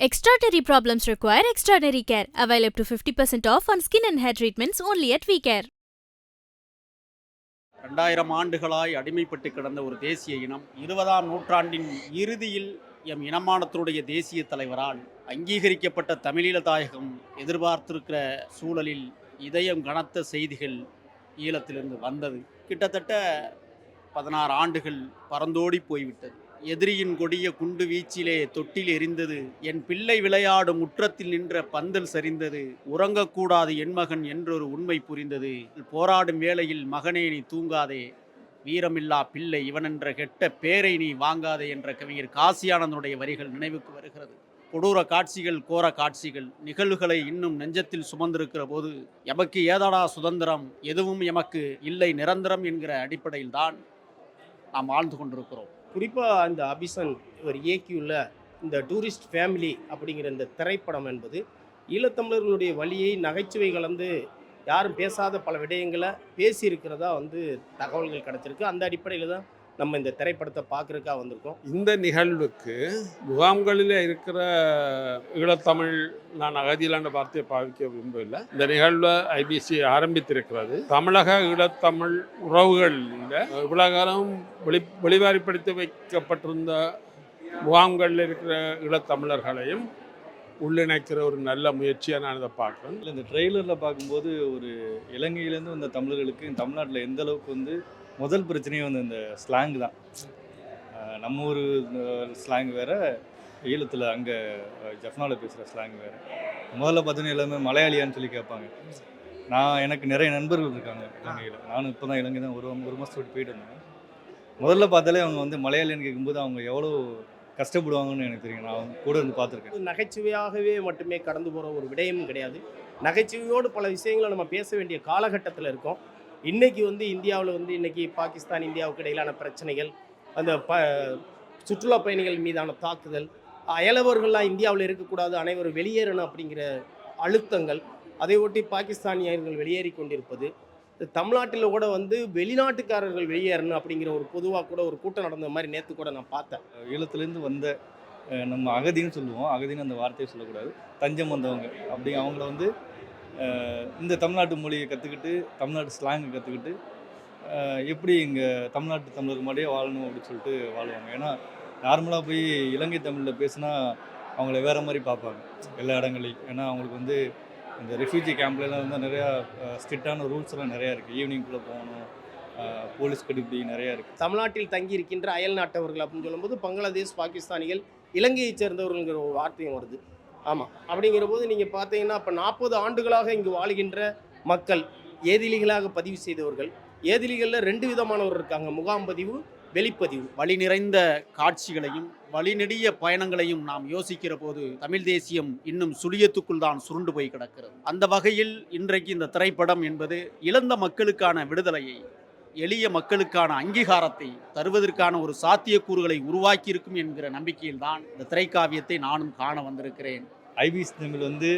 Extraordinary problems require extraordinary care. Avail up to 50% off on skin and hair treatments only at care ரெண்டாயிரம் ஆண்டுகளாய் அடிமைப்பட்டு கிடந்த ஒரு தேசிய இனம் இருபதாம் நூற்றாண்டின் இறுதியில் எம் இனமானத்தினுடைய தேசிய தலைவரால் அங்கீகரிக்கப்பட்ட தமிழீழ தாயகம் எதிர்பார்த்திருக்கிற சூழலில் இதயம் கனத்த செய்திகள் ஈழத்திலிருந்து வந்தது. கிட்டத்தட்ட பதினாறு ஆண்டுகள் பறந்தோடி போய்விட்டது. எதிரியின் கொடிய குண்டு வீச்சிலே தொட்டில் எரிந்தது. என் பிள்ளை விளையாடும் முற்றத்தில் நின்ற பந்தல் சரிந்தது. உறங்கக்கூடாது என் மகன் என்றொரு உண்மை புரிந்தது. போராடும் வேளையில் மகனே நீ தூங்காதே. வீரமில்லா பிள்ளை இவனென்ற கெட்ட பேரை நீ வாங்காதே என்ற கவிஞர் காசியானந்தனுடைய வரிகள் நினைவுக்கு வருகிறது. கொடூர காட்சிகள் கோர காட்சிகள் நிகழ்வுகளை இன்னும் நெஞ்சத்தில் சுமந்திருக்கிற போது எமக்கு ஏதாடா சுதந்திரம்? எதுவும் எமக்கு இல்லை நிரந்தரம் என்கிற அடிப்படையில் தான் நாம் வாழ்ந்து கொண்டிருக்கிறோம். குறிப்பாக அந்த அபிசன் இவர் இயக்கியுள்ள இந்த டூரிஸ்ட் ஃபேமிலி அப்படிங்கிற இந்த திரைப்படம் என்பது ஈழத்தமிழர்களுடைய வழியை நகைச்சுவை கலந்து யாரும் பேசாத பல விடயங்களை பேசியிருக்கிறதா வந்து தகவல்கள் கிடச்சிருக்கு. அந்த அடிப்படையில் தான் நம்ம இந்த திரைப்படத்தை பார்க்குறதுக்காக வந்திருக்கோம். இந்த நிகழ்வுக்கு முகாம்களில் இருக்கிற ஈழத்தமிழ் நான் அகதியிலான வார்த்தையை பாவிக்க விரும்பவில்லை. இந்த நிகழ்வை ஐபிசி ஆரம்பித்திருக்கிறது. தமிழக ஈழத்தமிழ் உறவுகளில் இவ்வளவு காலம் வெளி வெளிவாரிப்படுத்தி வைக்கப்பட்டிருந்த முகாம்களில் இருக்கிற ஈழத்தமிழர்களையும் உள்ளிணைக்கிற ஒரு நல்ல முயற்சியாக நான் இதை பார்க்குறேன். இல்லை இந்த ட்ரெய்லரில் பார்க்கும்போது ஒரு இலங்கையிலேருந்து வந்த தமிழர்களுக்கு தமிழ்நாட்டில் எந்த அளவுக்கு வந்து முதல் பிரச்சனையே வந்து இந்த ஸ்லாங் தான். நம்ம ஊர் ஸ்லாங் வேறு ஈழத்தில் அங்கே ஜஃப்னாவில் பேசுகிற ஸ்லாங் வேறு. முதல்ல பார்த்தோன்னா எல்லாமே மலையாளியான்னு சொல்லி கேட்பாங்க. நான் எனக்கு நிறைய நண்பர்கள் இருக்காங்க இலங்கையில். நானும் இப்போ தான் இலங்கை தான் ஒரு ஒரு மாதத்துக்கு போயிட்டு இருந்தேன் முதல்ல பார்த்தாலே அவங்க வந்து மலையாளின்னு கேட்கும்போது அவங்க எவ்வளோ கஷ்டப்படுவாங்கன்னு எனக்கு தெரியும். நான் அவங்க கூட இருந்து பார்த்துருக்கேன். நகைச்சுவையாகவே மட்டுமே கடந்து போகிற ஒரு விடயமும் கிடையாது. நகைச்சுவையோடு பல விஷயங்களை நம்ம பேச வேண்டிய காலகட்டத்தில் இருக்கோம். இன்னைக்கு வந்து இந்தியாவில் வந்து இன்னைக்கு பாகிஸ்தான் இந்தியாவுக்கு இடையிலான பிரச்சனைகள் அந்த ப சுற்றுலா பயணிகள் மீதான தாக்குதல் அயலவர்கள்லாம் இந்தியாவில் இருக்கக்கூடாது அனைவரும் வெளியேறணும் அப்படிங்கிற அழுத்தங்கள் அதை ஒட்டி பாகிஸ்தானியர்கள் வெளியேறி கொண்டிருப்பது தமிழ்நாட்டில் கூட வந்து வெளிநாட்டுக்காரர்கள் வெளியேறணும் அப்படிங்கிற ஒரு பொதுவாக கூட ஒரு கூட்டம் நடந்த மாதிரி நேற்று கூட நான் பார்த்தேன். ஈழத்துலேருந்து வந்த நம்ம அகதின்னு சொல்லுவோம். அகதின்னு அந்த வார்த்தையை சொல்லக்கூடாது. தஞ்சம் வந்தவங்க. அப்படி அவங்கள வந்து இந்த தமிழ்நாட்டு மொழியை கற்றுக்கிட்டு தமிழ்நாட்டு ஸ்லாங்கை கற்றுக்கிட்டு எப்படி இங்கே தமிழ்நாட்டு தமிழர் மாதிரியே வாழணும் அப்படின்னு சொல்லிட்டு வாழ்வாங்க. ஏன்னா நார்மலாக போய் இலங்கை தமிழில் பேசினா அவங்கள வேறு மாதிரி பார்ப்பாங்க எல்லா இடங்களையும் ஏன்னா அவங்களுக்கு வந்து இந்த ரெஃப்யூஜி கேம்ப்லலாம் வந்து நிறையா ஸ்ட்ரிக்டான ரூல்ஸ் எல்லாம் நிறையா இருக்குது ஈவினிங்குள்ளே போகணும் போலீஸ் கடுப்படி நிறையா இருக்குது தமிழ்நாட்டில் தங்கி இருக்கின்ற அயல் நாட்டவர்கள் அப்படின்னு சொல்லும்போது பங்களாதேஷ் பாகிஸ்தானிகள் இலங்கையைச் சேர்ந்தவர்கள்ங்கிற ஒரு வார்த்தையும் வருது. ஆமாம் அப்படிங்கிற போது நீங்கள் பார்த்தீங்கன்னா இப்போ நாற்பது ஆண்டுகளாக இங்கு வாழ்கின்ற மக்கள் ஏதிலிகளாக பதிவு செய்தவர்கள் ஏதிலிகளில் ரெண்டு விதமானவர் இருக்காங்க. முகாம் பதிவு வெளிப்பதிவு. வழி நிறைந்த காட்சிகளையும் வழிநெடிய பயணங்களையும் நாம் யோசிக்கிற போது தமிழ் தேசியம் இன்னும் சுழியத்துக்குள் தான் சுருண்டு போய் கிடக்கிறது. அந்த வகையில் இன்றைக்கு இந்த திரைப்படம் என்பது இழந்த மக்களுக்கான விடுதலையை எளிய மக்களுக்கான அங்கீகாரத்தை தருவதற்கான ஒரு சாத்தியக்கூறுகளை உருவாக்கி இருக்கும் என்கிற நம்பிக்கையில் தான் இந்த திரைக்காவியத்தை நானும் காண வந்திருக்கிறேன். ஐபிஎஸ் தமிழ் வந்து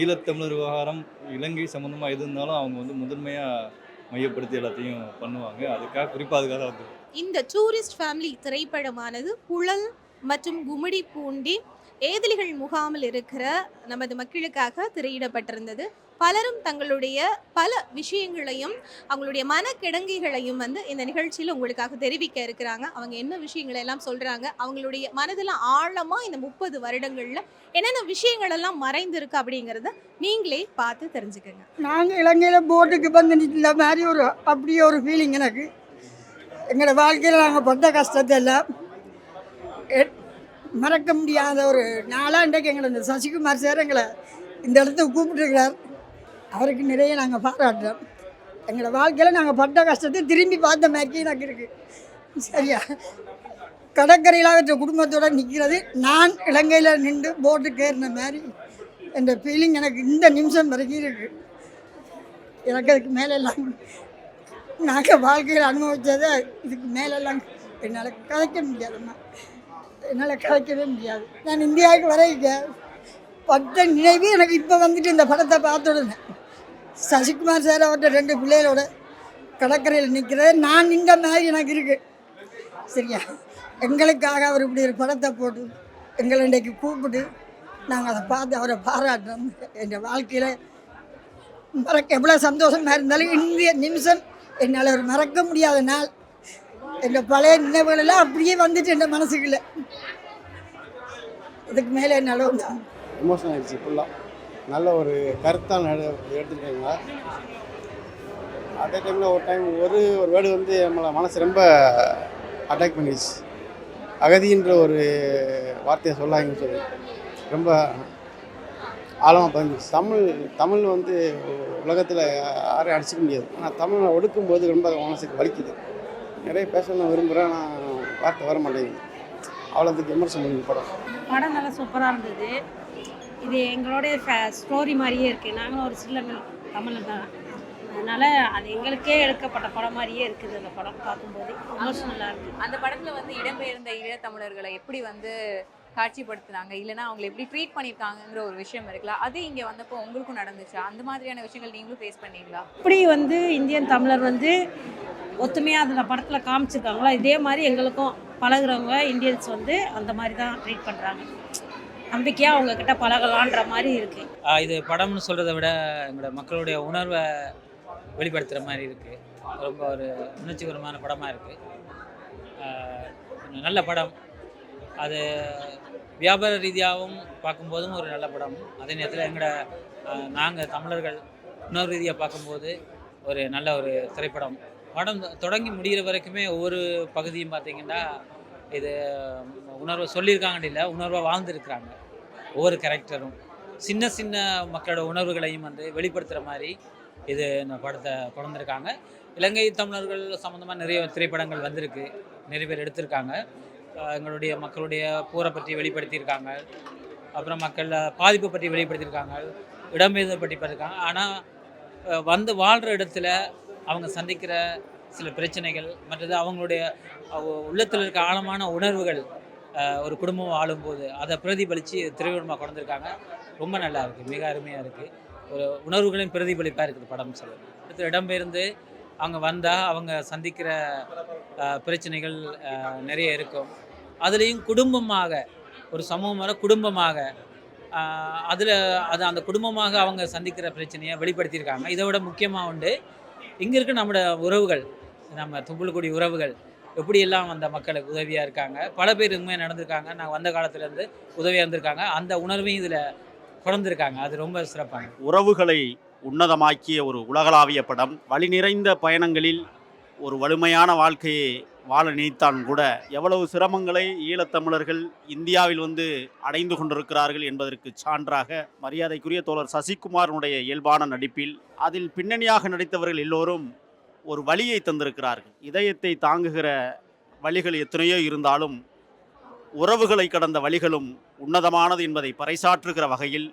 ஈழத்தமிழர் விவகாரம் இலங்கை சம்மந்தமாக எது இருந்தாலும் அவங்க வந்து முதன்மையாக மையப்படுத்தி எல்லாத்தையும் பண்ணுவாங்க. அதுக்காக குறிப்பாக அதுக்காக வந்து இந்த டூரிஸ்ட் ஃபேமிலி திரைப்படமானது புழல் மற்றும் கும்மிடி பூண்டி ஏதிலிகள் முகாமில் இருக்கிற நமது மக்களுக்காக திரையிடப்பட்டிருந்தது. பலரும் தங்களுடைய பல விஷயங்களையும் அவங்களுடைய மனக்கிடங்கைகளையும் வந்து இந்த நிகழ்ச்சியில் உங்களுக்காக தெரிவிக்க இருக்கிறாங்க. அவங்க என்ன விஷயங்களை எல்லாம் சொல்கிறாங்க அவங்களுடைய மனதில் ஆழமாக இந்த முப்பது வருடங்களில் என்னென்ன விஷயங்கள் எல்லாம் மறைந்திருக்கு அப்படிங்கிறத நீங்களே பார்த்து தெரிஞ்சுக்கங்க. நாங்கள் இலங்கையில் போட்டுக்கு வந்து நிற்கிற மாதிரி ஒரு அப்படியே ஒரு ஃபீலிங் எனக்கு. எங்களோட வாழ்க்கையில் நாங்கள் பட்ட கஷ்டத்தை எல்லாம் எ- மறக்க முடியாத ஒரு நாளாண்டைக்கு எங்களை இந்த சசிகுமார் சார் எங்களை இந்த இடத்துக்கு கூப்பிட்டுருக்கிறார். அவருக்கு நிறைய நாங்கள் பாராட்டுறோம். எங்களோட வாழ்க்கையில் நாங்கள் பட்ட கஷ்டத்தை திரும்பி பார்த்த மாதிரி எனக்கு இருக்குது சரியா? கடற்கரையில் அவற்ற குடும்பத்தோடு நிற்கிறது. நான் இலங்கையில் நின்று போட்டுக்கு ஏறின மாதிரி என்ற ஃபீலிங் எனக்கு இந்த நிமிஷம் வரைக்கும் இருக்குது எனக்கு அதுக்கு மேலெல்லாம் நாங்கள் வாழ்க்கையில் அனுபவித்ததை இதுக்கு மேலெல்லாம் என்னால் கதைக்க முடியாதும்மா. என்னால் கலைக்கவே முடியாது. நான் இந்தியாவுக்கு வரைக்க பட்ட நினைவு எனக்கு இப்போ வந்துட்டு இந்த படத்தை பார்த்துடுங்க சசிகுமார் சார் அவர்கிட்ட ரெண்டு பிள்ளைகளோட கடற்கரையில் நிற்கிறது நான் நின்ற மாதிரி எனக்கு இருக்குது சரியா? எங்களுக்காக அவர் இப்படி ஒரு படத்தை போட்டு எங்களை இன்றைக்கு கூப்பிட்டு நாங்கள் அதை பார்த்து அவரை பாராட்டுறோம் என் வாழ்க்கையில் மறக்க எவ்வளோ சந்தோஷமாக இருந்தாலும் இந்திய நிமிஷம் என்னால் ஒரு மறக்க முடியாத நாள். இந்த பழைய நினைவுகள் எல்லாம் அப்படியே வந்துட்டு என் மனசுக்குள்ள. இதுக்கு மேலே என்னால் வந்து எமோஷன் ஆயிடுச்சு ஃபுல்லாக நல்ல ஒரு கருத்தாக நடு அதே டைமில் ஒரு டைம் ஒரு ஒரு வேர்டு வந்து நம்மளை மனசு ரொம்ப அட்டாக் பண்ணிடுச்சு. அகதின்ற ஒரு வார்த்தையை சொல்லாங்கன்னு சொல்லி. ரொம்ப ஆழமாக பதிஞ்சிச்சு தமிழ் தமிழ் வந்து உலகத்தில் யாரையும் அடிச்சிக்க முடியாது. ஆனால் தமிழை ஒடுக்கும்போது ரொம்ப மனசுக்கு வலிக்குது. நிறைய பேசணும் விரும்புகிறேன் நான் வார்த்தை வர மாட்டேங்குது. அவ்வளோத்துக்கு விமர்சனம் பண்ணி படம் படம் நல்லா சூப்பராக இருந்தது. இது எங்களுடைய ஸ்டோரி மாதிரியே இருக்குது நாங்களும் ஒரு சில்லங்கள் தமிழ் தான். அதனால் அது எங்களுக்கே எடுக்கப்பட்ட படம் மாதிரியே இருக்குது அந்த படம் பார்க்கும்போது. எமோஷனலாக இருக்குது அந்த படத்துல வந்து இடம்பெயர்ந்த ஈழத்தமிழர்களை எப்படி வந்து காட்சிப்படுத்துனாங்க. இல்லைன்னா அவங்களை எப்படி ட்ரீட் பண்ணியிருக்காங்கங்கிற ஒரு விஷயம் இருக்குல்ல அது இங்க வந்தப்போ உங்களுக்கும் நடந்துச்சா? அந்த மாதிரியான விஷயங்கள் நீங்களும் ஃபேஸ் பண்ணீங்களா? எப்படி வந்து இந்தியன் தமிழர் வந்து ஒத்துமையாக அந்த படத்தில் காமிச்சிருக்காங்களோ? இதே மாதிரி எங்களுக்கும் பழகுறவங்க இந்தியன்ஸ் வந்து அந்த மாதிரி தான் ட்ரீட் பண்ணுறாங்க நம்பிக்கையாக அவங்க கிட்ட பழகலான்ற மாதிரி இருக்குது இது படம்னு சொல்கிறத விட எங்களோட மக்களுடைய உணர்வை வெளிப்படுத்துகிற மாதிரி இருக்குது ரொம்ப ஒரு உணர்ச்சிகரமான படமாக இருக்குது நல்ல படம். அது வியாபார ரீதியாகவும் பார்க்கும்போதும் ஒரு நல்ல படம். அதே நேரத்தில் எங்களோட நாங்கள் தமிழர்கள் உணர்வு ரீதியாக பார்க்கும்போது ஒரு நல்ல ஒரு திரைப்படம். படம் தொடங்கி முடிகிற வரைக்குமே ஒவ்வொரு பகுதியும் பார்த்தீங்கன்னா இது உணர்வை சொல்லியிருக்காங்கன்னு இல்லை உணர்வாக வாழ்ந்துருக்கிறாங்க. ஒவ்வொரு கேரக்டரும் சின்ன சின்ன மக்களோட உணர்வுகளையும் வந்து வெளிப்படுத்துகிற மாதிரி இது இந்த படத்தை கொண்டிருக்காங்க இலங்கை தமிழர்கள் சம்மந்தமாக நிறைய திரைப்படங்கள் வந்திருக்கு. நிறைய பேர் எடுத்திருக்காங்க. எங்களுடைய மக்களுடைய போரை பற்றி வெளிப்படுத்தியிருக்காங்க. அப்புறம் மக்கள் பாதிப்பை பற்றி வெளிப்படுத்தியிருக்காங்க. இடம்பெயர்தல் பற்றி பார்த்துருக்காங்க ஆனால் வந்து வாழ்கிற இடத்துல அவங்க சந்திக்கிற சில பிரச்சனைகள் மற்றது அவங்களுடைய உள்ளத்தில் இருக்க ஆழமான உணர்வுகள் ஒரு குடும்பம் வாழும்போது அதை பிரதிபலித்து திரைப்படமாக கொண்டிருக்காங்க. ரொம்ப நல்லா இருக்குது மிக அருமையாக இருக்குது ஒரு உணர்வுகளின் பிரதிபலிப்பாக இருக்குது படம் சொல்லுறது அடுத்து இடம்பெயர்ந்து அவங்க வந்தால் அவங்க சந்திக்கிற பிரச்சனைகள் நிறைய இருக்கும். அதுலேயும் குடும்பமாக ஒரு சமூகமாக குடும்பமாக அதில் அது அந்த குடும்பமாக அவங்க சந்திக்கிற பிரச்சனையை வெளிப்படுத்தியிருக்காங்க. இதை விட முக்கியமாக உண்டு இங்கே இருக்க நம்மளோட உறவுகள் நம்ம தும்புலக்குடி உறவுகள் எப்படியெல்லாம் அந்த மக்களுக்கு உதவியாக இருக்காங்க பல பேர் உண்மையாக நடந்திருக்காங்க நான் வந்த காலத்துலேருந்து உதவியாக இருந்திருக்காங்க அந்த உணர்வையும் இதில் குழந்திருக்காங்க அது ரொம்ப சிறப்பாங்க உறவுகளை உன்னதமாக்கிய ஒரு உலகளாவிய படம். வழி நிறைந்த பயணங்களில் ஒரு வலிமையான வாழ்க்கையை வாழ நினைத்தான் கூட எவ்வளவு சிரமங்களை ஈழத்தமிழர்கள் இந்தியாவில் வந்து அடைந்து கொண்டிருக்கிறார்கள் என்பதற்கு சான்றாக மரியாதைக்குரிய தோழர் சசிகுமாரனுடைய இயல்பான நடிப்பில் அதில் பின்னணியாக நடித்தவர்கள் எல்லோரும் ஒரு வழியை தந்திருக்கிறார்கள். இதயத்தை தாங்குகிற வழிகள் எத்தனையோ இருந்தாலும் உறவுகளை கடந்த வழிகளும் உன்னதமானது என்பதை பறைசாற்றுகிற வகையில்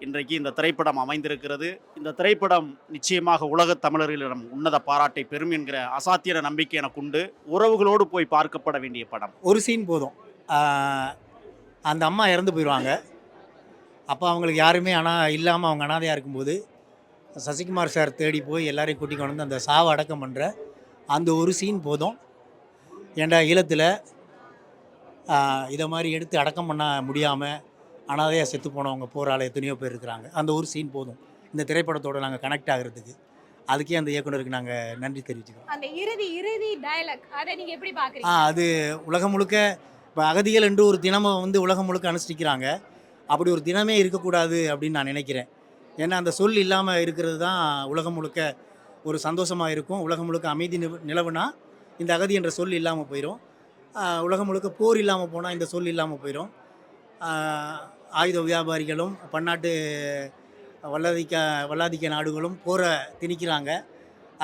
இன்றைக்கு இந்த திரைப்படம் அமைந்திருக்கிறது. இந்த திரைப்படம் நிச்சயமாக உலகத் தமிழர்களிடம் உன்னத பாராட்டை பெறும் என்கிற அசாத்தியன நம்பிக்கை எனக்கு உண்டு. உறவுகளோடு போய் பார்க்கப்பட வேண்டிய படம். ஒரு சீன் போதும். அந்த அம்மா இறந்து போயிடுவாங்க அப்போ அவங்களுக்கு யாருமே ஆனால் இல்லாமல் அவங்க அனாதையாக இருக்கும்போது சசிகுமார் சார் தேடி போய் எல்லாரையும் கூட்டி கொண்டு வந்து அந்த சாவை அடக்கம் பண்ணுற அந்த ஒரு சீன் போதும். ஏண்டா ஈழத்தில் இதை மாதிரி எடுத்து அடக்கம் பண்ண முடியாமல் அனாதையாக செத்து போனவங்க போராள எத்தனையோ பேர் இருக்கிறாங்க. அந்த ஒரு சீன் போதும். இந்த திரைப்படத்தோடு நாங்கள் கனெக்ட் ஆகிறதுக்கு. அதுக்கே அந்த இயக்குனருக்கு நாங்கள் நன்றி தெரிவிச்சுக்கிறோம். அந்த இறுதி இறுதி டயலாக் அதை நீங்க எப்படி ஆ பாக்குறீங்க அது உலகம் முழுக்க இப்போ அகதிகள் என்று ஒரு தினமை வந்து உலகம் முழுக்க அனுஷ்டிக்கிறாங்க. அப்படி ஒரு தினமே இருக்கக்கூடாது அப்படின்னு நான் நினைக்கிறேன். ஏன்னா அந்த சொல் இல்லாமல் இருக்கிறது தான் உலகம் முழுக்க ஒரு சந்தோஷமாக இருக்கும். உலகம் முழுக்க அமைதி நில- நிலவுனா இந்த அகதி என்ற சொல் இல்லாமல் போயிடும் உலகம் முழுக்க போர் இல்லாமல் போனால் இந்த சொல் இல்லாமல் போயிடும் ஆயுத வியாபாரிகளும் பன்னாட்டு வல்லாதிக்க வல்லாதிக்க நாடுகளும் போரை திணிக்கிறாங்க.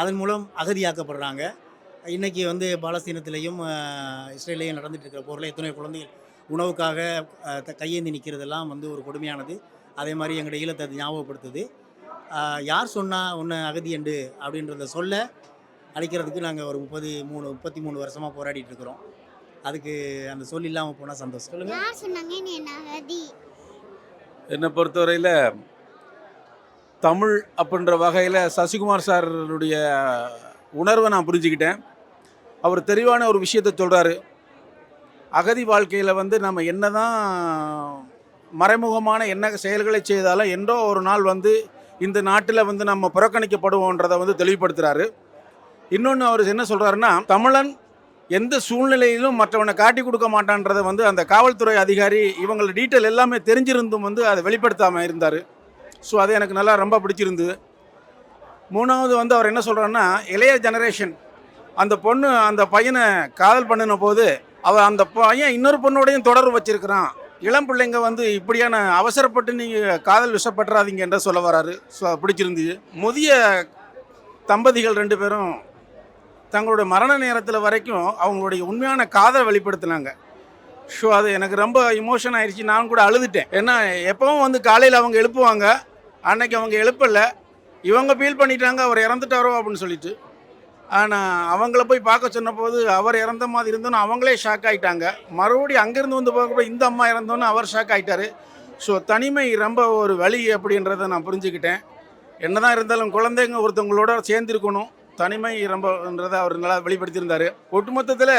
அதன் மூலம் அகதியாக்கப்படுறாங்க. இன்றைக்கி வந்து பாலஸ்தீனத்திலையும் இஸ்ரேலையும் நடந்துட்டு இருக்கிற போரில் எத்தனையோ குழந்தைகள் உணவுக்காக கையேந்தி நிற்கிறதெல்லாம் வந்து ஒரு கொடுமையானது. அதே மாதிரி எங்களுடைய ஈழத்தை அது ஞாபகப்படுத்துது. யார் சொன்னால் ஒன்று அகதி என்று அப்படின்றத சொல்ல அழிக்கிறதுக்கு நாங்கள் ஒரு முப்பது மூணு முப்பத்தி மூணு வருஷமாக போராடிட்டு இருக்கிறோம். அதுக்கு அந்த சொல் இல்லாமல் போனால் சந்தோஷம். சொல்லுங்கள் யார் சொன்னாங்க நீ என்ன அகதி என்னை பொறுத்தவரையில் தமிழ் அப்படின்ற வகையில் சசிகுமார் சாருடைய உணர்வை நான் புரிஞ்சுக்கிட்டேன். அவர் தெளிவான ஒரு விஷயத்தை சொல்கிறாரு அகதி வாழ்க்கையில் வந்து நம்ம என்ன தான் மறைமுகமான என்ன செயல்களை செய்தாலும் என்றோ ஒரு நாள் வந்து இந்த நாட்டில் வந்து நம்ம புறக்கணிக்கப்படுவோன்றதை வந்து தெளிவுபடுத்துகிறாரு இன்னொன்று அவர் என்ன சொல்கிறாருன்னா தமிழன் எந்த சூழ்நிலையிலும் மற்றவனை காட்டி கொடுக்க மாட்டான்றதை வந்து அந்த காவல்துறை அதிகாரி இவங்கள டீட்டெயில் எல்லாமே தெரிஞ்சிருந்தும் வந்து அதை வெளிப்படுத்தாமல் இருந்தார். ஸோ அது எனக்கு நல்லா ரொம்ப பிடிச்சிருந்தது. மூணாவது வந்து அவர் என்ன சொல்கிறாருன்னா இளைய ஜெனரேஷன் அந்த பொண்ணு அந்த பையனை காதல் பண்ணின போது அவர் அந்த பையன் இன்னொரு பொண்ணோடையும் தொடர்பு வச்சிருக்கிறான். இளம் பிள்ளைங்க வந்து இப்படியான அவசரப்பட்டு நீங்கள் காதல் விஷப்பட்டுறாதீங்க என்ற சொல்ல வராரு. ஸோ பிடிச்சிருந்துது. முதிய தம்பதிகள் ரெண்டு பேரும் தங்களுடைய மரண நேரத்தில் வரைக்கும் அவங்களுடைய உண்மையான காதலை வெளிப்படுத்தினாங்க. ஸோ அது எனக்கு ரொம்ப இமோஷன் ஆயிடுச்சு நான் கூட அழுதுட்டேன். ஏன்னா எப்பவும் வந்து காலையில் அவங்க எழுப்புவாங்க. அன்னைக்கு அவங்க எழுப்பலை. இவங்க ஃபீல் பண்ணிட்டாங்க அவர் இறந்துட்டாரோ அப்படின்னு சொல்லிட்டு. ஆனால் அவங்கள போய் பார்க்க சொன்னபோது அவர் இறந்த மாதிரி இருந்தோன்னு அவங்களே ஷாக் ஆகிட்டாங்க மறுபடியும் அங்கேருந்து வந்து பார்க்கப்போ இந்த அம்மா இறந்தோன்னு அவர் ஷாக் ஆகிட்டாரு ஸோ தனிமை ரொம்ப ஒரு வழி அப்படின்றத நான் புரிஞ்சுக்கிட்டேன். என்னதான் இருந்தாலும் குழந்தைங்க ஒருத்தவங்களோட சேர்ந்துருக்கணும். தனிமை ரொம்பன்றதை அவர் நல்லா வெளிப்படுத்தியிருந்தார். ஒட்டுமொத்தத்தில்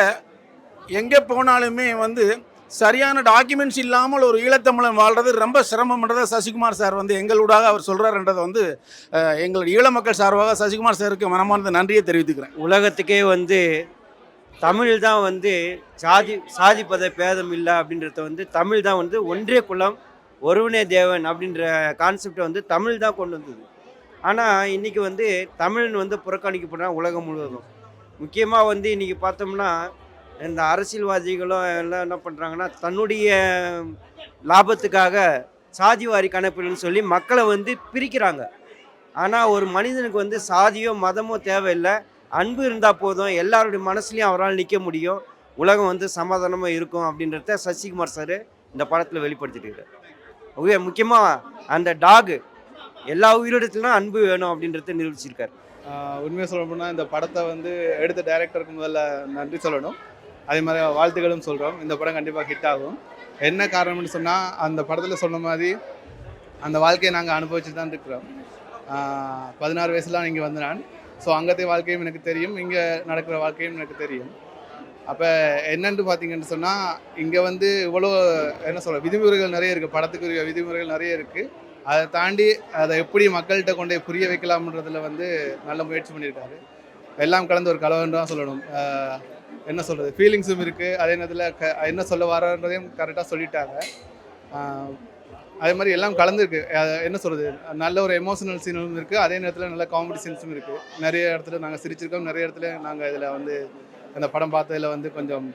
எங்கே போனாலுமே வந்து சரியான டாக்குமெண்ட்ஸ் இல்லாமல் ஒரு ஈழத்தமிழன் வாழ்றது ரொம்ப சிரமம்ன்றதை சசிகுமார் சார் வந்து எங்களூடாக அவர் சொல்கிறாருன்றதை வந்து எங்களுடைய எங்கள் ஈழ மக்கள் சார்பாக சசிகுமார் சாருக்கு மனமார்ந்த நன்றியை தெரிவித்துக்கிறேன். உலகத்துக்கே வந்து தமிழ் தான் வந்து சாதி சாதி பத பேதம் இல்லை அப்படின்றத வந்து தமிழ் தான் வந்து ஒன்றே குலம் ஒருவனே தேவன் அப்படின்ற கான்செப்டை வந்து தமிழ் தான் கொண்டு வந்தது. ஆனால் இன்றைக்கி வந்து தமிழன் வந்து புறக்கணிக்கப்படுறான் உலகம் முழுவதும். முக்கியமாக வந்து இன்றைக்கி பார்த்தோம்னா இந்த அரசியல்வாதிகளும் எல்லாம் என்ன பண்ணுறாங்கன்னா தன்னுடைய லாபத்துக்காக சாதிவாரி கணப்பில்னு சொல்லி மக்களை வந்து பிரிக்கிறாங்க. ஆனால் ஒரு மனிதனுக்கு வந்து சாதியோ மதமோ தேவையில்லை. அன்பு இருந்தால் போதும். எல்லாருடைய மனசுலையும் அவரால் நிற்க முடியும். உலகம் வந்து சமாதானமாக இருக்கும் அப்படின்றத சசிகுமார் சார் இந்த படத்தில் வெளிப்படுத்திட்டு முக்கியமாக அந்த டாகு. எல்லா உயிரிடத்துலாம் அன்பு வேணும் அப்படின்றத நிரூபிச்சிருக்காரு. உண்மையாக சொல்ல போனால் இந்த படத்தை வந்து எடுத்த டைரக்டருக்கு முதல்ல நன்றி சொல்லணும். அதே மாதிரி வாழ்த்துக்களும் சொல்கிறோம் இந்த படம் கண்டிப்பாக ஹிட் ஆகும். என்ன காரணம்னு சொன்னால் அந்த படத்தில் சொன்ன மாதிரி அந்த வாழ்க்கையை நாங்கள் அனுபவிச்சு தான் இருக்கிறோம். பதினாறு வயசுலாம் இங்கே வந்து நான் ஸோ அங்கத்தைய வாழ்க்கையும் எனக்கு தெரியும். இங்கே நடக்கிற வாழ்க்கையும் எனக்கு தெரியும். அப்போ என்னென்று பார்த்தீங்கன்னு சொன்னால் இங்கே வந்து இவ்வளோ என்ன சொல்ற விதிமுறைகள் நிறைய இருக்குது படத்துக்குரிய விதிமுறைகள் நிறைய இருக்குது அதை தாண்டி அதை எப்படி மக்கள்கிட்ட கொண்டு போய் புரிய வைக்கலாம்ன்றதுல வந்து நல்ல முயற்சி பண்ணியிருக்காரு. எல்லாம் கலந்து ஒரு கலவரம் தான் சொல்லணும். என்ன சொல்கிறது ஃபீலிங்ஸும் இருக்குது அதே நேரத்தில் க என்ன சொல்ல வரன்றதையும் கரெக்டாக சொல்லிட்டாங்க. அதே மாதிரி எல்லாம் கலந்துருக்கு. என்ன சொல்கிறது நல்ல ஒரு எமோஷனல் சீனும் இருக்குது அதே நேரத்தில் நல்ல காமெடி சீன்ஸும் இருக்குது நிறைய இடத்துல நாங்கள் சிரிச்சிருக்கோம். நிறைய இடத்துல நாங்கள் இதில் வந்து அந்த படம் பார்த்ததில் வந்து கொஞ்சம்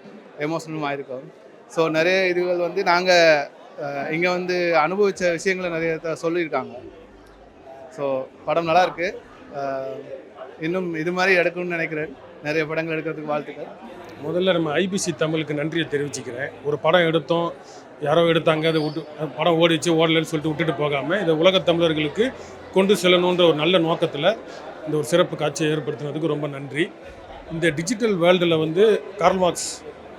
எமோஷனலும் ஆயிருக்கோம். ஸோ நிறைய இதுகள் வந்து நாங்கள் இங்கே வந்து அனுபவித்த விஷயங்களை நிறைய சொல்லியிருக்காங்க. ஸோ படம் நல்லா இருக்கு. இன்னும் இது மாதிரி எடுக்கணும்னு நினைக்கிறேன். நிறைய படங்கள் எடுக்கிறதுக்கு வாழ்த்துக்கள். முதல்ல நம்ம ஐபிசி தமிழுக்கு நன்றியை தெரிவிச்சுக்கிறேன். ஒரு படம் எடுத்தோம். யாரோ எடுத்தாங்க அதை விட்டு படம் ஓடிச்சு ஓடலன்னு சொல்லிட்டு விட்டுட்டு போகாமல் இதை உலக தமிழர்களுக்கு கொண்டு செல்லணுன்ற ஒரு நல்ல நோக்கத்தில் இந்த ஒரு சிறப்பு காட்சியை ஏற்படுத்தினதுக்கு ரொம்ப நன்றி. இந்த டிஜிட்டல் வேர்ல்டில் வந்து கார்ல்மார்க்ஸ்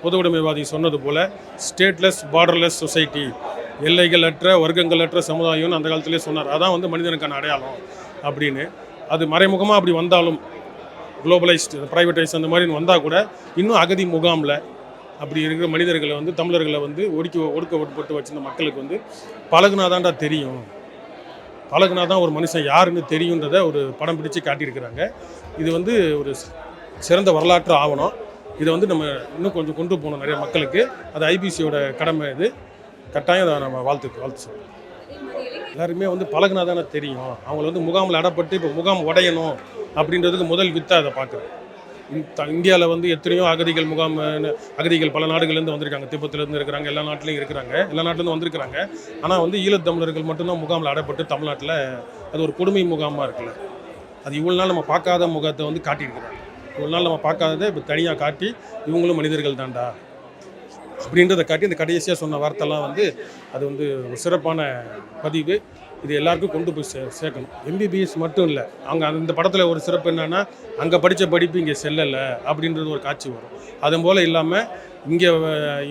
பொதுவுடைமைவாதி சொன்னது போல் ஸ்டேட்லெஸ் பார்டர்லெஸ் சொசைட்டி எல்லைகள் அற்ற வர்க்கங்கள் அற்ற சமுதாயம்னு அந்த காலத்திலே சொன்னார். அதான் வந்து மனிதனுக்கான அடையாளம் அப்படின்னு. அது மறைமுகமாக அப்படி வந்தாலும் குளோபலைஸ்டு ப்ரைவேட்டைஸ் அந்த மாதிரி வந்தால் கூட இன்னும் அகதி முகாமில் அப்படி இருக்கிற மனிதர்களை வந்து தமிழர்களை வந்து ஒடுக்கி ஒடுக்கப்பட்டு வச்சிருந்த மக்களுக்கு வந்து பழகுனாதான்டா தெரியும். பழகுனா தான் ஒரு மனுஷன் யாருன்னு தெரியுன்றதை ஒரு படம் பிடிச்சு காட்டியிருக்கிறாங்க. இது வந்து ஒரு சிறந்த வரலாற்று ஆவணம். இதை வந்து நம்ம இன்னும் கொஞ்சம் கொண்டு போகணும் நிறைய மக்களுக்கு. அது ஐபிசியோட கடமை இது. கட்டாயம் அதை நம்ம வாழ்த்து வாழ்த்து சொல்றோம் எல்லாருமே வந்து பழகுனா தானே தெரியும். அவங்கள வந்து முகாமில் அடப்பட்டு இப்போ முகாம் உடையணும் அப்படின்றதுக்கு முதல் வித்தாக அதை பார்க்குறேன். இந்தியாவில் வந்து எத்தனையோ அகதிகள் முகாம் அகதிகள் பல நாடுகள்லேருந்து வந்திருக்காங்க. திபத்துலேருந்து இருக்கிறாங்க எல்லா நாட்டிலையும் இருக்கிறாங்க. எல்லா நாட்டிலேருந்து வந்திருக்கிறாங்க. ஆனால் வந்து ஈழத்தமிழர்கள் மட்டும்தான் முகாமில் அடப்பட்டு தமிழ்நாட்டில் அது ஒரு கொடுமை முகாமாக இருக்குல்ல. அது இவ்வளோ நாள் நம்ம பார்க்காத முகத்தை வந்து காட்டியிருக்கிறாங்க. ஒரு நாள் நம்ம பார்க்காததை இப்போ தனியாக காட்டி இவங்களும் மனிதர்கள் தான்டா. அப்படின்றத காட்டி இந்த கடைசியாக சொன்ன வார்த்தைலாம் வந்து அது வந்து ஒரு சிறப்பான பதிவு. இது எல்லாருக்கும் கொண்டு போய் சே சேர்க்கணும். எம்பிபிஎஸ் மட்டும் இல்லை. அவங்க அந்த படத்தில் ஒரு சிறப்பு என்னென்னா அங்கே படித்த படிப்பு இங்கே செல்லலை அப்படின்றது ஒரு காட்சி வரும். அதன் போல் இல்லாமல் இங்கே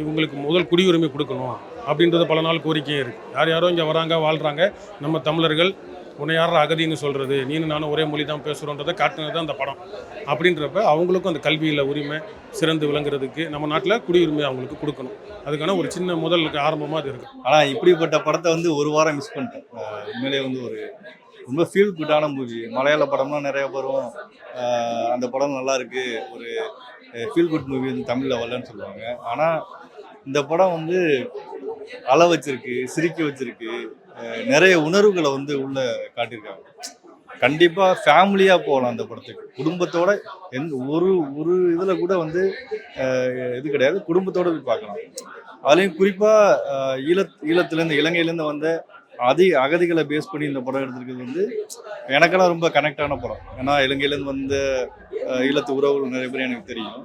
இவங்களுக்கு முதல் குடியுரிமை கொடுக்கணும் அப்படின்றது பல நாள் கோரிக்கையும் இருக்குது யார் யாரோ இங்கே வராங்க வாழ்கிறாங்க நம்ம தமிழர்கள் உன்னை யார் அகதின்னு சொல்கிறது நீனு நானும் ஒரே மொழி தான் பேசுகிறோன்றதை காட்டுனது தான் அந்த படம். அப்படின்றப்ப அவங்களுக்கும் அந்த கல்வியில் உரிமை சிறந்து விளங்குறதுக்கு நம்ம நாட்டில் குடியுரிமை அவங்களுக்கு கொடுக்கணும். அதுக்கான ஒரு சின்ன முதல் ஆரம்பமாக அது இருக்குது ஆனால் இப்படிப்பட்ட படத்தை வந்து ஒரு வாரம் மிஸ் பண்ணிட்டேன். உண்மையிலே வந்து ஒரு ரொம்ப ஃபீல் குட்டான மூவி மலையாள படம்லாம் நிறைய வரும் அந்த படம் நல்லா இருக்கு. ஒரு ஃபீல் குட் மூவி வந்து தமிழில் வரலன்னு சொல்லுவாங்க. ஆனால் இந்த படம் வந்து அள வச்சிருக்கு சிரிக்க வச்சிருக்கு. நிறைய உணர்வுகளை வந்து உள்ள காட்டியிருக்காங்க. கண்டிப்பாக ஃபேமிலியாக போகலாம் அந்த படத்துக்கு. குடும்பத்தோட எந்த ஒரு ஒரு இதில் கூட வந்து இது கிடையாது. குடும்பத்தோட போய் பார்க்கலாம். அதுலேயும் குறிப்பாக ஈழ ஈழத்துலேருந்து இலங்கையிலேருந்து வந்த அதி அகதிகளை பேஸ் பண்ணி இந்த படம் எடுத்திருக்கிறது வந்து எனக்கெல்லாம் ரொம்ப கனெக்டான படம். ஏன்னா இலங்கையிலேருந்து வந்த ஈழத்து உறவுகள் நிறைய பேர் எனக்கு தெரியும்.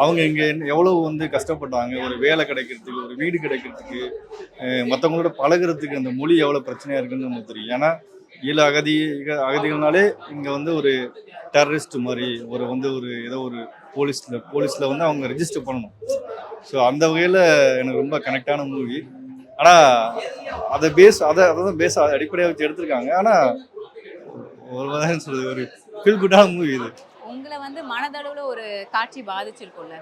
அவங்க இங்கே எவ்வளவு வந்து கஷ்டப்பட்டாங்க ஒரு வேலை கிடைக்கிறதுக்கு ஒரு வீடு கிடைக்கிறதுக்கு மற்றவங்களோட பழகிறதுக்கு பழகுறதுக்கு அந்த மொழி எவ்வளோ பிரச்சனையாக இருக்குன்னு நமக்கு தெரியும். ஏன்னா ஈழ அகதி அகதிகள்னாலே இங்கே வந்து ஒரு டெரரிஸ்ட் மாதிரி ஒரு வந்து ஒரு ஏதோ ஒரு போலீஸில் போலீஸில் வந்து அவங்க ரெஜிஸ்டர் பண்ணணும். ஸோ அந்த வகையில் எனக்கு ரொம்ப கனெக்டான மூவி ஆனால் அதை பேஸ் அதை அதை தான் பேஸ் அடிப்படையாக வச்சு எடுத்திருக்காங்க. ஆனால் ஒரு மாதிரி சொல்றது ஒரு ஃபீல் குட்டான மூவி இது. உங்களை வந்து மனதளவுல ஒரு காட்சி பாதிச்சிருக்கும்ல?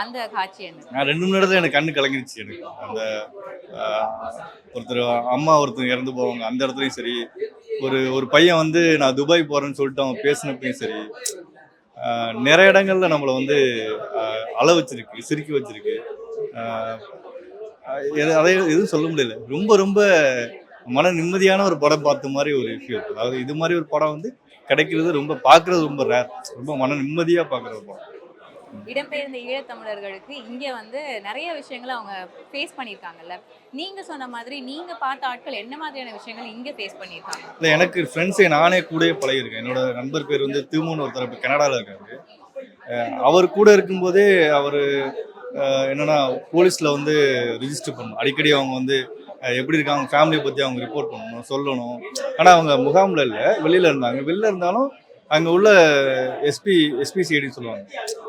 அந்த காட்சி என்ன? நான் ரெண்டு மணி நேரத்தில் எனக்கு கண்ணு கலங்கிருச்சு எனக்கு. அந்த ஒருத்தர் அம்மா ஒருத்தர் இறந்து போவாங்க. அந்த இடத்துலையும் சரி. ஒரு ஒரு பையன் வந்து நான் துபாய் போகிறேன்னு சொல்லிட்டு அவன் பேசினப்பையும் சரி. நிறைய இடங்கள்ல நம்மளை வந்து அள வச்சிருக்கு சிரிக்க வச்சிருக்கு. அதை எதுவும் சொல்ல முடியல. ரொம்ப ரொம்ப மன நிம்மதியான ஒரு படம் பார்த்த மாதிரி ஒரு ஃபீல் அதாவது இது மாதிரி ஒரு படம் வந்து கிடைக்கிறது ரொம்ப பார்க்கறது ரொம்ப ரேர் ரொம்ப மன நிம்மதியாக பார்க்குற ஒரு படம் இடம்பெயர்ந்த ஈழத்தமிழர்களுக்கு இங்க வந்து நிறைய விஷயங்களை அவங்க ஃபேஸ் பண்ணியிருக்காங்கல்ல. நீங்க சொன்ன மாதிரி நீங்க பார்த்த ஆட்கள் என்ன மாதிரியான விஷயங்கள் இங்க ஃபேஸ் பண்ணியிருக்காங்க? இல்லை எனக்கு ஃப்ரெண்ட்ஸே நானே கூடயே பழகிருக்கேன் என்னோட நண்பர் பேர் வந்து திருமூன் ஒருத்தர் இப்போ கனடாவில் இருக்காரு. அவர் கூட இருக்கும்போதே அவர் என்னன்னா போலீஸில் வந்து ரிஜிஸ்டர் பண்ணணும் அடிக்கடி அவங்க வந்து எப்படி இருக்காங்க அவங்க ஃபேமிலியை பற்றி அவங்க ரிப்போர்ட் பண்ணணும் சொல்லணும். ஆனால் அவங்க முகாமில் இல்லை வெளியில் இருந்தாங்க. வெளில இருந்தாலும் அங்கே உள்ள எஸ்பி எஸ்பிசிஐடின்னு சொல்லுவாங்க.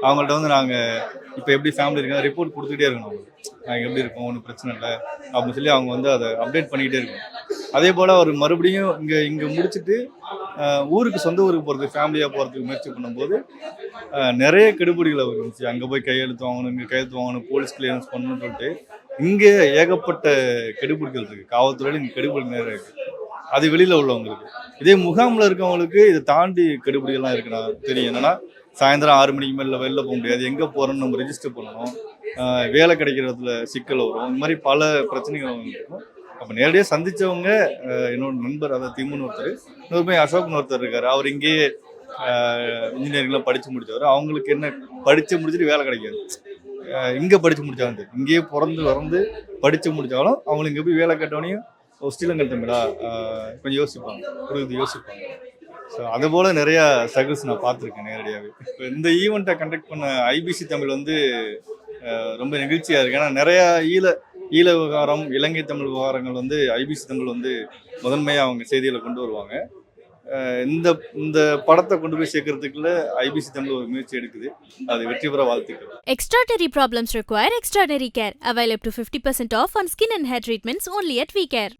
அவங்கள்ட்ட வந்து நாங்கள் இப்போ எப்படி ஃபேமிலி இருக்காங்க ரிப்போர்ட் கொடுத்துக்கிட்டே இருக்கணும். அவங்களுக்கு. நாங்கள் எப்படி இருக்கோம் ஒன்றும் பிரச்சனை இல்லை அப்படின்னு சொல்லி அவங்க வந்து அதை அப்டேட் பண்ணிக்கிட்டே இருக்கணும். அதே போல் அவர் மறுபடியும் இங்கே இங்கே முடிச்சுட்டு ஊருக்கு சொந்த ஊருக்கு போகிறதுக்கு ஃபேமிலியாக போகிறதுக்கு முயற்சி பண்ணும்போது நிறைய கெடுபிடிகள் அவர் இருந்துச்சு அங்கே போய் கையெழுத்து வாங்கணும் இங்கே கையெழுத்து வாங்கணும் போலீஸ் கிளியரன்ஸ் பண்ணணும்னு சொல்லிட்டு இங்கே ஏகப்பட்ட கெடுபிடிகள் இருக்குது காவல்துறையில் இங்கே கெடுபிடி நேரம் இருக்குது அது வெளியில் உள்ளவங்களுக்கு. இதே முகாமில் இருக்கவங்களுக்கு இதை தாண்டி கெடுபிடிகள்லாம் இருக்குன்னா தெரியும். என்னன்னா சாயந்தரம் ஆறு மணிக்கு மேலே வெளில போக முடியாது. எங்கே போகிறோம்னு நம்ம ரெஜிஸ்டர் பண்ணணும். வேலை கிடைக்கிறதுல சிக்கல் வரும். இந்த மாதிரி பல பிரச்சனைகள் இருக்கும். அப்போ நேரடியாக சந்தித்தவங்க என்னோட நண்பர் அதாவது திமுன்னு ஒருத்தர் இன்னொரு போய் அசோக்னு ஒருத்தர் இருக்கார். அவர் இங்கேயே இன்ஜினியரிங்லாம் படித்து முடித்தவர் அவங்களுக்கு என்ன படித்து முடிச்சுட்டு வேலை கிடைக்காது. இங்கே படித்து முடிச்சாங்க இங்கேயே பிறந்து வளர்ந்து படித்து முடித்தாலும் அவங்களுக்கு இங்கே போய் வேலை கேட்டோடனையும் ஓ ஸ்ரீலங்கன் தமிழா கொஞ்சம் யோசிப்பாங்க. புரியுது யோசிப்பாங்க. ஸோ அது போல் நிறையா ஸ்ட்ரகிள்ஸ் நான் பார்த்துருக்கேன் நேரடியாகவே இப்போ இந்த ஈவெண்ட்டை கண்டக்ட் பண்ண ஐபிசி தமிழ் வந்து ரொம்ப நெகிழ்ச்சியாக இருக்குது ஏன்னா நிறையா ஈழ ஈழ விவகாரம் இலங்கை தமிழ் விவகாரங்கள் வந்து ஐபிசி தமிழ் வந்து முதன்மையாக அவங்க செய்திகளை கொண்டு வருவாங்க. இந்த இந்த படத்தை கொண்டு போய் சேர்க்கறதுக்குள்ள ஐபிசி தமிழ் ஒரு முயற்சி எடுக்குது அது வெற்றி பெற வாழ்த்துக்கள் extraordinary problems require extraordinary care available to fifty percent off on skin and hair treatments only at V care